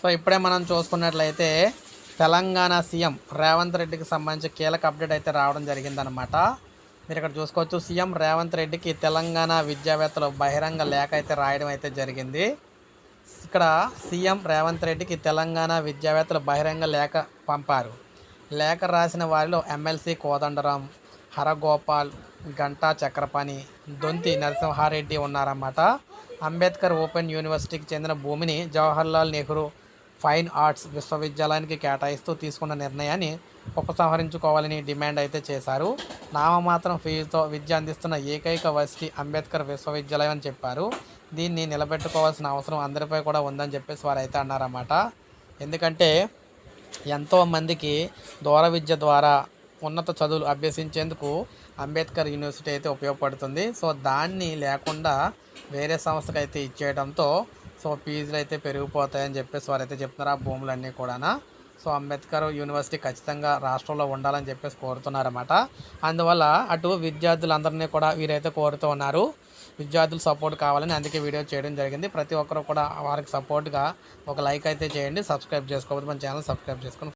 So ఇప్పుడే మనం చూసుకున్నట్లయితే తెలంగాణ సీఎం రేవంత్ రెడ్డికి సంబంధించి కీలక అప్డేట్ అయితే రావడం జరిగిందనమాట మీరు ఇక్కడ చూసుకోవచ్చు సీఎం రేవంత్ రెడ్డికి తెలంగాణ విద్యావేత్తలు బహిరంగ లేఖ అయితే రాయడం అయితే జరిగింది. ఇక్కడ సీఎం రేవంత్ రెడ్డికి తెలంగాణ విద్యావేత్తలు బహిరంగ లేఖ పంపారు. లేఖ రాసిన వారిలో ఎమ్మెల్సీ కోదండరాం హరగోపాల్ గంటా చక్రపాణి దొంతి నరసింహారెడ్డి ఉన్నారన్నమాట. అంబేద్కర్ ఓపెన్ యూనివర్సిటీకి చెందిన భూమిని జవహర్లాల్ నెహ్రూ ఫైన్ ఆర్ట్స్ విశ్వవిద్యాలయానికి కేటాయిస్తూ తీసుకున్న నిర్ణయాన్ని ఉపసంహరించుకోవాలని డిమాండ్ అయితే చేశారు. నామమాత్రం ఫీజుతో విద్య అందిస్తున్న ఏకైక వర్సిటీ అంబేద్కర్ విశ్వవిద్యాలయం అని చెప్పారు. దీన్ని నిలబెట్టుకోవాల్సిన అవసరం అందరిపై కూడా ఉందని చెప్పేసి వారు అయితే అన్నారన్నమాట. ఎందుకంటే ఎంతోమందికి దూర విద్య ద్వారా ఉన్నత చదువులు అభ్యసించేందుకు అంబేద్కర్ యూనివర్సిటీ అయితే ఉపయోగపడుతుంది. సో దాన్ని లేకుండా వేరే సంస్థకు అయితే ఇచ్చేయడంతో సో ఫీజులు అయితే పెరిగిపోతాయని చెప్పేసి వారైతే చెప్తున్నారు ఆ భూములన్నీ కూడా సో అంబేద్కర్ యూనివర్సిటీ ఖచ్చితంగా రాష్ట్రంలో ఉండాలని చెప్పేసి కోరుతున్నారన్నమాట. అందువల్ల అటు విద్యార్థులందరినీ కూడా వీరైతే కోరుతూ ఉన్నారు. విద్యార్థులు సపోర్ట్ కావాలని అందుకే వీడియో చేయడం జరిగింది. ప్రతి ఒక్కరు కూడా వారికి సపోర్ట్గా ఒక లైక్ అయితే చేయండి సబ్స్క్రైబ్ చేసుకోవద్దు మన ఛానల్ సబ్స్క్రైబ్ చేసుకొని